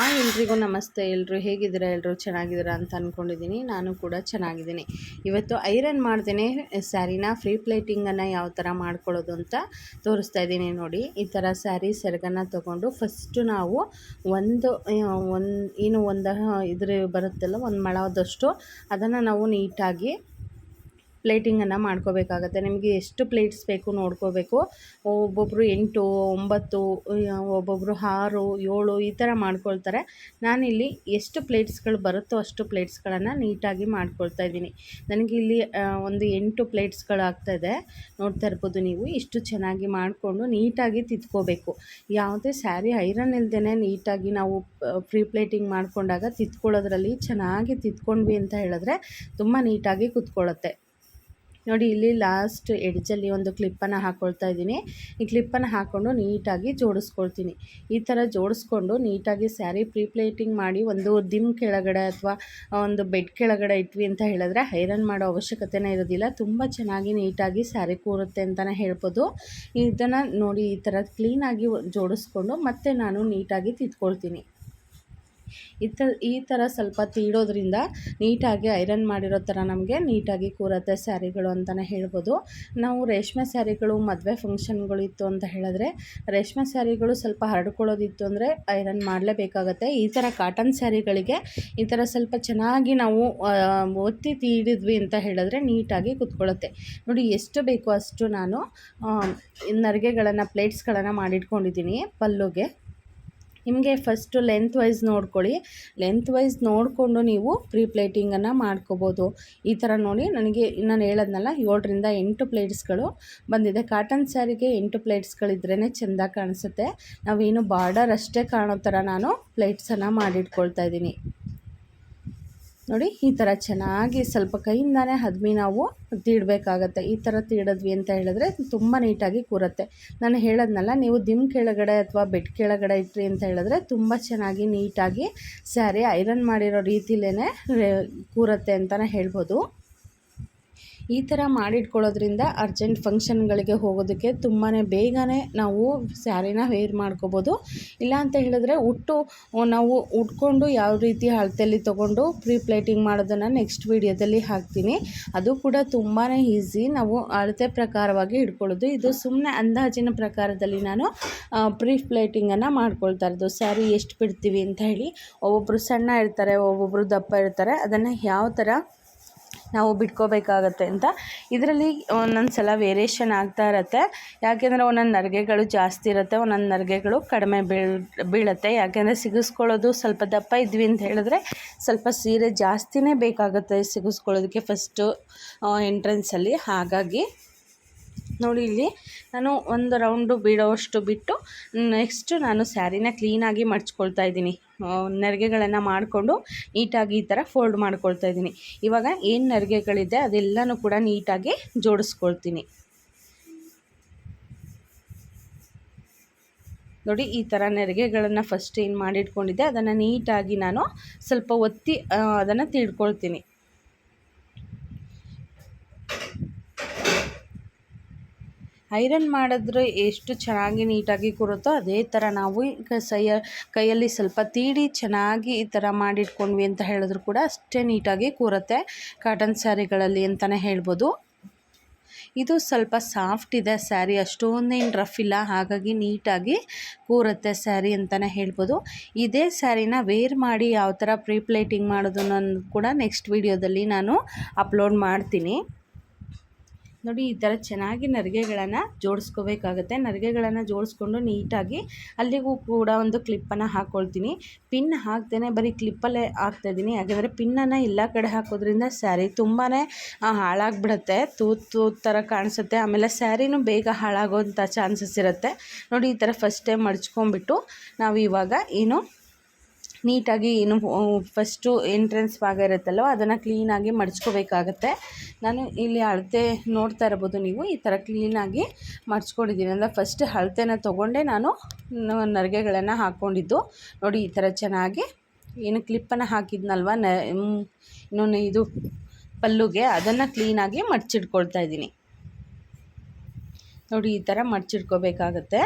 ಆ ಎಲ್ರಿಗೂ ನಮಸ್ತೆ. ಎಲ್ಲರೂ ಹೇಗಿದ್ದೀರಾ? ಎಲ್ಲರೂ ಚೆನ್ನಾಗಿದ್ದೀರಾ ಅಂತ ಅಂದ್ಕೊಂಡಿದ್ದೀನಿ ನಾನು ಕೂಡ ಚೆನ್ನಾಗಿದ್ದೀನಿ. ಇವತ್ತು ಐರನ್ ಮಾಡ್ತೇನೆ. ಸ್ಯಾರಿನ ಫ್ರೀ ಪ್ಲೇಟಿಂಗನ್ನು ಯಾವ ಥರ ಮಾಡ್ಕೊಳ್ಳೋದು ಅಂತ ತೋರಿಸ್ತಾ ಇದ್ದೀನಿ ನೋಡಿ. ಈ ಥರ ಸ್ಯಾರಿ ಸೆರಗನ್ನ ತೊಗೊಂಡು ಫಸ್ಟು ನಾವು ಒಂದು ಒಂದು, ಏನು ಒಂದು ಇದ್ರ ಬರುತ್ತಲ್ಲ, ಒಂದು ಮಳದಷ್ಟು ಅದನ್ನು ನಾವು ನೀಟಾಗಿ ಪ್ಲೇಟಿಂಗನ್ನು ಮಾಡ್ಕೋಬೇಕಾಗತ್ತೆ. ನಿಮಗೆ ಎಷ್ಟು ಪ್ಲೇಟ್ಸ್ ಬೇಕು ನೋಡ್ಕೋಬೇಕು. ಒಬ್ಬೊಬ್ಬರು ಎಂಟು, ಒಂಬತ್ತು ಒಬ್ಬೊಬ್ಬರು ಆರು, ಏಳು ಈ ಥರ ಮಾಡ್ಕೊಳ್ತಾರೆ. ನಾನಿಲ್ಲಿ ಎಷ್ಟು ಪ್ಲೇಟ್ಸ್ಗಳು ಬರುತ್ತೋ ಅಷ್ಟು ಪ್ಲೇಟ್ಸ್ಗಳನ್ನು ನೀಟಾಗಿ ಮಾಡ್ಕೊಳ್ತಾ ಇದ್ದೀನಿ. ನನಗೆ ಇಲ್ಲಿ ಒಂದು ಎಂಟು ಪ್ಲೇಟ್ಸ್ಗಳು ಇದೆ. ನೋಡ್ತಾ ಇರ್ಬೋದು ನೀವು, ಇಷ್ಟು ಚೆನ್ನಾಗಿ ಮಾಡಿಕೊಂಡು ನೀಟಾಗಿ ತಿದ್ಕೋಬೇಕು ಯಾವುದೇ ಸ್ಯಾರಿ ಐರನ್ ಇಲ್ದೇ ನೀಟಾಗಿ ನಾವು ಫ್ರೀ ಪ್ಲೇಟಿಂಗ್ ಮಾಡಿಕೊಂಡಾಗ ತಿತ್ಕೊಳ್ಳೋದ್ರಲ್ಲಿ ಚೆನ್ನಾಗಿ ತಿದ್ಕೊಂಡ್ವಿ ಅಂತ ಹೇಳಿದ್ರೆ ತುಂಬ ನೀಟಾಗಿ ಕುತ್ಕೊಳ್ಳುತ್ತೆ. ನೋಡಿ, ಇಲ್ಲಿ ಲಾಸ್ಟ್ ಎಡ್ಜಲ್ಲಿ ಒಂದು ಕ್ಲಿಪ್ಪನ್ನು ಹಾಕ್ಕೊಳ್ತಾ ಇದ್ದೀನಿ. ಈ ಕ್ಲಿಪ್ಪನ್ನು ಹಾಕ್ಕೊಂಡು ನೀಟಾಗಿ ಜೋಡಿಸ್ಕೊಳ್ತೀನಿ. ಈ ಥರ ಜೋಡಿಸ್ಕೊಂಡು ನೀಟಾಗಿ ಸ್ಯಾರಿ ಪ್ಲೇಟಿಂಗ್ ಮಾಡಿ ಒಂದು ದಿಮ್ ಕೆಳಗಡೆ ಅಥವಾ ಒಂದು ಬೆಡ್ ಕೆಳಗಡೆ ಇಟ್ವಿ ಅಂತ ಹೇಳಿದ್ರೆ ಐರನ್ ಮಾಡೋ ಅವಶ್ಯಕತೆನೇ ಇರೋದಿಲ್ಲ. ತುಂಬ ಚೆನ್ನಾಗಿ ನೀಟಾಗಿ ಸ್ಯಾರಿ ಕೂರುತ್ತೆ ಅಂತಲೇ ಹೇಳ್ಬೋದು. ಇದನ್ನು ನೋಡಿ, ಈ ಥರ ಕ್ಲೀನಾಗಿ ಜೋಡಿಸ್ಕೊಂಡು ಮತ್ತೆ ನಾನು ನೀಟಾಗಿ ತಿದ್ಕೊಳ್ತೀನಿ ಈ ಥರ ಸ್ವಲ್ಪ ತೀಡೋದ್ರಿಂದ ನೀಟಾಗಿ ಐರನ್ ಮಾಡಿರೋ ಥರ ನಮಗೆ ನೀಟಾಗಿ ಕೂರತ್ತೆ ಸ್ಯಾರಿಗಳು ಅಂತಲೇ ಹೇಳ್ಬೋದು. ನಾವು ರೇಷ್ಮೆ ಸ್ಯಾರಿಗಳು ಮದುವೆ ಫಂಕ್ಷನ್ಗಳು ಇತ್ತು ಅಂತ ಹೇಳಿದ್ರೆ ರೇಷ್ಮೆ ಸ್ಯಾರಿಗಳು ಸ್ವಲ್ಪ ಹರಡ್ಕೊಳ್ಳೋದಿತ್ತು ಅಂದರೆ ಐರನ್ ಮಾಡಲೇಬೇಕಾಗತ್ತೆ. ಈ ಥರ ಕಾಟನ್ ಸ್ಯಾರಿಗಳಿಗೆ ಈ ಥರ ಸ್ವಲ್ಪ ಚೆನ್ನಾಗಿ ನಾವು ಒತ್ತಿ ತೀಡಿದ್ವಿ ಅಂತ ಹೇಳಿದ್ರೆ ನೀಟಾಗಿ ಕುತ್ಕೊಳ್ಳುತ್ತೆ. ನೋಡಿ ಎಷ್ಟು ಬೇಕು ಅಷ್ಟು ನಾನು ನರಿಗೆಗಳನ್ನು, ಪ್ಲೇಟ್ಸ್ಗಳನ್ನು ಮಾಡಿಟ್ಕೊಂಡಿದ್ದೀನಿ ಪಲ್ಲುಗೆ. ನಿಮಗೆ ಫಸ್ಟು ಲೆಂತ್ ವೈಸ್ ನೋಡ್ಕೊಳ್ಳಿ. ಲೆಂತ್ ವೈಸ್ ನೋಡಿಕೊಂಡು ನೀವು ಪ್ರೀ ಪ್ಲೇಟಿಂಗನ್ನು ಮಾಡ್ಕೋಬೋದು. ಈ ಥರ ನೋಡಿ ನನಗೆ ನಾನು ಹೇಳೋದ್ನಲ್ಲ, ಏಳರಿಂದ ಎಂಟು ಪ್ಲೇಟ್ಸ್ಗಳು ಬಂದಿದೆ. ಕಾಟನ್ ಸ್ಯಾರಿಗೆ ಎಂಟು ಪ್ಲೇಟ್ಸ್ಗಳಿದ್ರೇ ಚೆಂದ ಕಾಣಿಸುತ್ತೆ. ನಾವೇನು ಬಾರ್ಡರ್ ಅಷ್ಟೇ ಕಾಣೋ ಥರ ನಾನು ಪ್ಲೇಟ್ಸನ್ನು ಮಾಡಿಟ್ಕೊಳ್ತಾ ಇದ್ದೀನಿ. ನೋಡಿ, ಈ ಥರ ಚೆನ್ನಾಗಿ ಸ್ವಲ್ಪ ಕೈಯಿಂದಾನೇ ಹದ್ಮಿ ನಾವು ತೀಡಬೇಕಾಗತ್ತೆ. ಈ ಥರ ತೀಡಿದ್ವಿ ಅಂತ ಹೇಳಿದ್ರೆ ತುಂಬ ನೀಟಾಗಿ ಕೂರುತ್ತೆ. ನಾನು ಹೇಳೋದ್ನಲ್ಲ, ನೀವು ದಿಮ್ ಕೆಳಗಡೆ ಅಥವಾ ಬೆಡ್ ಕೆಳಗಡೆ ಇಟ್ರಿ ಅಂತ ಹೇಳಿದ್ರೆ ತುಂಬ ಚೆನ್ನಾಗಿ ನೀಟಾಗಿ ಸ್ಯಾರಿ ಐರನ್ ಮಾಡಿರೋ ರೀತಿಲೇ ಕೂರುತ್ತೆ ಅಂತಲೇ ಹೇಳ್ಬೋದು. ಈ ಥರ ಮಾಡಿಟ್ಕೊಳ್ಳೋದ್ರಿಂದ ಅರ್ಜೆಂಟ್ ಫಂಕ್ಷನ್ಗಳಿಗೆ ಹೋಗೋದಕ್ಕೆ ತುಂಬಾ ಬೇಗನೆ ನಾವು ಸ್ಯಾರಿನ ವೇರ್ ಮಾಡ್ಕೋಬೋದು. ಇಲ್ಲ ಅಂತ ಹೇಳಿದ್ರೆ ಉಟ್ಟು, ನಾವು ಉಟ್ಕೊಂಡು ಯಾವ ರೀತಿ ಅಳತೆಯಲ್ಲಿ ತೊಗೊಂಡು ಪ್ರೀ ಪ್ಲೇಟಿಂಗ್ ಮಾಡೋದನ್ನು ನೆಕ್ಸ್ಟ್ ವೀಡಿಯೋದಲ್ಲಿ ಹಾಕ್ತೀನಿ. ಅದು ಕೂಡ ತುಂಬಾ ಈಸಿ. ನಾವು ಅಳತೆ ಪ್ರಕಾರವಾಗಿ ಇಟ್ಕೊಳ್ಳೋದು. ಇದು ಸುಮ್ಮನೆ ಅಂದಾಜಿನ ಪ್ರಕಾರದಲ್ಲಿ ನಾನು ಪ್ರೀ ಪ್ಲೇಟಿಂಗನ್ನು ಮಾಡ್ಕೊಳ್ತಾ ಇರೋದು. ಸ್ಯಾರಿ ಎಷ್ಟು ಬಿಡ್ತೀವಿ ಅಂತ ಹೇಳಿ. ಒಬ್ಬೊಬ್ಬರು ಸಣ್ಣ ಇರ್ತಾರೆ ಒಬ್ಬೊಬ್ಬರು ದಪ್ಪ ಇರ್ತಾರೆ. ಅದನ್ನು ಯಾವ ಥರ ನಾವು ಬಿಟ್ಕೋಬೇಕಾಗತ್ತೆ ಅಂತ. ಇದರಲ್ಲಿ ಒಂದೊಂದು ಸಲ ವೇರಿಯೇಷನ್ ಆಗ್ತಾ ಇರತ್ತೆ. ಯಾಕೆಂದರೆ ಒಂದೊಂದು ನರಿಗೆಗಳು ಜಾಸ್ತಿ ಇರುತ್ತೆ, ಒಂದೊಂದು ನರಿಗೆಗಳು ಕಡಿಮೆ ಬೀಳ್, ಬೀಳುತ್ತೆ. ಯಾಕೆಂದರೆ ಸಿಗಿಸ್ಕೊಳ್ಳೋದು ಸ್ವಲ್ಪ ದಪ್ಪ ಇದ್ವಿ ಅಂತ ಹೇಳಿದ್ರೆ ಸ್ವಲ್ಪ ಸೀರೆ ಜಾಸ್ತಿನೇ ಬೇಕಾಗುತ್ತೆ ಸಿಗಿಸ್ಕೊಳ್ಳೋದಕ್ಕೆ ಫಸ್ಟು ಎಂಟ್ರೆನ್ಸಲ್ಲಿ ಹಾಗಾಗಿ ನೋಡಿ ಇಲ್ಲಿ ನಾನು ಒಂದು ರೌಂಡು ಬಿಡೋವಷ್ಟು ಬಿಟ್ಟು ನೆಕ್ಸ್ಟು ನಾನು ಸ್ಯಾರಿನ ಕ್ಲೀನಾಗಿ ಮಡ್ಚ್ಕೊಳ್ತಾ ಇದ್ದೀನಿ. ನೆರಿಗೆಗಳನ್ನು ಮಾಡಿಕೊಂಡು ನೀಟಾಗಿ ಈ ಥರ ಫೋಲ್ಡ್ ಮಾಡ್ಕೊಳ್ತಾ ಇದ್ದೀನಿ. ಇವಾಗ ಏನು ನೆರಿಗೆಗಳಿದೆ ಅದೆಲ್ಲನೂ ಕೂಡ ನೀಟಾಗಿ ಜೋಡಿಸ್ಕೊಳ್ತೀನಿ. ನೋಡಿ ಈ ಥರ ನೆರಿಗೆಗಳನ್ನು ಫಸ್ಟ್ ಏನು ಮಾಡಿಟ್ಕೊಂಡಿದ್ದೆ, ಅದನ್ನು ನೀಟಾಗಿ ನಾನು ಸ್ವಲ್ಪ ಒತ್ತಿ ಅದನ್ನು ತಿಳ್ಕೊಳ್ತೀನಿ. ಐರನ್ ಮಾಡಿದ್ರೆ ಎಷ್ಟು ಚೆನ್ನಾಗಿ ನೀಟಾಗಿ ಕೂರುತ್ತೋ ಅದೇ ಥರ ನಾವು ಸೈಯ, ಕೈಯಲ್ಲಿ ಸ್ವಲ್ಪ ತೀಡಿ ಚೆನ್ನಾಗಿ ಈ ಥರ ಮಾಡಿಟ್ಕೊಂಡ್ವಿ ಅಂತ ಹೇಳಿದ್ರು ಕೂಡ ಅಷ್ಟೇ ನೀಟಾಗಿ ಕೂರುತ್ತೆ ಕಾಟನ್ ಸ್ಯಾರಿಗಳಲ್ಲಿ ಅಂತಲೇ ಹೇಳ್ಬೋದು. ಇದು ಸ್ವಲ್ಪ ಸಾಫ್ಟ್ ಇದೆ ಸ್ಯಾರಿ, ಅಷ್ಟೊಂದೇನು ರಫ್ ಇಲ್ಲ, ಹಾಗಾಗಿ ನೀಟಾಗಿ ಕೂರುತ್ತೆ ಸ್ಯಾರಿ ಅಂತಲೇ ಹೇಳ್ಬೋದು. ಇದೇ ಸ್ಯಾರಿನ ವೇರ್ ಮಾಡಿ ಯಾವ ಥರ ಪ್ರೀಪ್ಲೇಟಿಂಗ್ ಮಾಡೋದು ಮಾಡೋದನ್ನು ಕೂಡ ನೆಕ್ಸ್ಟ್ ವೀಡಿಯೋದಲ್ಲಿ ನಾನು ಅಪ್ಲೋಡ್ ಮಾಡ್ತೀನಿ. ನೋಡಿ, ಈ ಥರ ಚೆನ್ನಾಗಿ ನರಿಗೆಗಳನ್ನು ಜೋಡಿಸ್ಕೋಬೇಕಾಗತ್ತೆ. ನರಿಗೆಗಳನ್ನು ಜೋಡಿಸ್ಕೊಂಡು ನೀಟಾಗಿ ಅಲ್ಲಿಗೂ ಕೂಡ ಒಂದು ಕ್ಲಿಪ್ಪನ್ನು ಹಾಕ್ಕೊಳ್ತೀನಿ ಪಿನ್ ಹಾಕ್ತೇನೆ ಬರೀ ಕ್ಲಿಪ್ಪಲ್ಲೇ ಹಾಕ್ತಾಯಿದ್ದೀನಿ ಯಾಕೆಂದರೆ ಪಿನ್ನನ್ನು ಎಲ್ಲ ಕಡೆ ಹಾಕೋದ್ರಿಂದ ಸ್ಯಾರಿ ತುಂಬಾ ಹಾಳಾಗ್ಬಿಡುತ್ತೆ. ತೂತು ತೂತ್ ಥರ ಕಾಣಿಸುತ್ತೆ. ಆಮೇಲೆ ಸ್ಯಾರಿನೂ ಬೇಗ ಹಾಳಾಗೋಂಥ ಚಾನ್ಸಸ್ ಇರುತ್ತೆ. ನೋಡಿ, ಈ ಥರ ಫಸ್ಟ್ ಟೈಮ್ ಮಡ್ಚ್ಕೊಂಬಿಟ್ಟು ನಾವು ಇವಾಗ ಏನು ನೀಟಾಗಿ ಏನು ಫಸ್ಟು ಎಂಟ್ರೆನ್ಸ್ ಭಾಗ ಇರುತ್ತಲ್ಲೋ ಅದನ್ನು ಕ್ಲೀನಾಗಿ ಮಡಚ್ಕೋಬೇಕಾಗತ್ತೆ. ನಾನು ಇಲ್ಲಿ ಅಳತೆ ನೋಡ್ತಾ ಇರ್ಬೋದು ನೀವು, ಈ ಥರ ಕ್ಲೀನಾಗಿ ಮಡ್ಚ್ಕೊಂಡಿದ್ದೀನಿ ಅಂದರೆ ಫಸ್ಟ್ ಅಳತೆನ ತೊಗೊಂಡೆ ನಾನು ನರಿಗೆಗಳನ್ನು ಹಾಕ್ಕೊಂಡಿದ್ದು ನೋಡಿ, ಈ ಥರ ಚೆನ್ನಾಗಿ, ಏನು ಕ್ಲಿಪ್ಪನ್ನು ಹಾಕಿದ್ನಲ್ವ, ನ ಇನ್ನೊಂದು ಇದು ಪಲ್ಲುಗೆ, ಅದನ್ನು ಕ್ಲೀನಾಗಿ ಮಡಚಿಟ್ಕೊಳ್ತಾ ಇದ್ದೀನಿ. ನೋಡಿ, ಈ ಥರ ಮಡ್ಚಿಟ್ಕೋಬೇಕಾಗತ್ತೆ.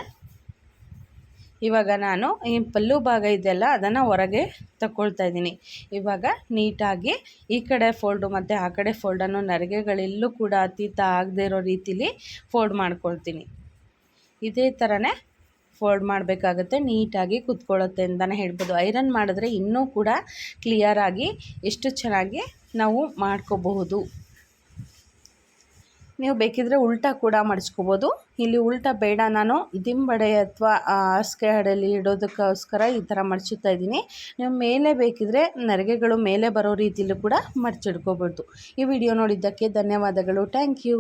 ಇವಾಗ ನಾನು ಈ ಪಲ್ಲು ಭಾಗ ಇದೆಯಲ್ಲ ಅದನ್ನು ಹೊರಗೆ ತಗೊಳ್ತಾ ಇದ್ದೀನಿ. ಇವಾಗ ನೀಟಾಗಿ ಈ ಕಡೆ ಫೋಲ್ಡು ಮತ್ತು ಆ ಕಡೆ ಫೋಲ್ಡನ್ನು ನರಿಗೆಗಳೆಲ್ಲೂ ಕೂಡ ಅತೀತ ಆಗದೆ ಇರೋ ರೀತಿಲಿ ಫೋಲ್ಡ್ ಮಾಡ್ಕೊಳ್ತೀನಿ. ಇದೇ ಥರನೇ ಫೋಲ್ಡ್ ಮಾಡಬೇಕಾಗತ್ತೆ, ನೀಟಾಗಿ ಕುತ್ಕೊಳ್ಳುತ್ತೆ ಅಂತಲೇ ಹೇಳ್ಬೋದು. ಐರನ್ ಮಾಡಿದ್ರೆ ಇನ್ನೂ ಕೂಡ ಕ್ಲಿಯರಾಗಿ ಎಷ್ಟು ಚೆನ್ನಾಗಿ ನಾವು ಮಾಡ್ಕೋಬಹುದು. ನೀವು ಬೇಕಿದ್ರೆ ಉಲ್ಟಾ ಕೂಡ ಮಡಿಸ್ಕೋಬೋದು. ಇಲ್ಲಿ ಉಲ್ಟಾ ಬೇಡ, ನಾನು ದಿಂಬಡೆ ಅಥವಾ ಹಾಸಿಗೆ ಹಡೆಯಲ್ಲಿ ಇಡೋದಕ್ಕೋಸ್ಕರ ಈ ಥರ ಮಡಚುತ್ತಾ ಇದ್ದೀನಿ. ನೀವು ಮೇಲೆ ಬೇಕಿದ್ರೆ ನರಿಗೆಗಳು ಮೇಲೆ ಬರೋ ರೀತಿಯಲ್ಲೂ ಕೂಡ ಮಡಚಿಡ್ಕೋಬೋದು. ಈ ವಿಡಿಯೋ ನೋಡಿದ್ದಕ್ಕೆ ಧನ್ಯವಾದಗಳು. Thank you.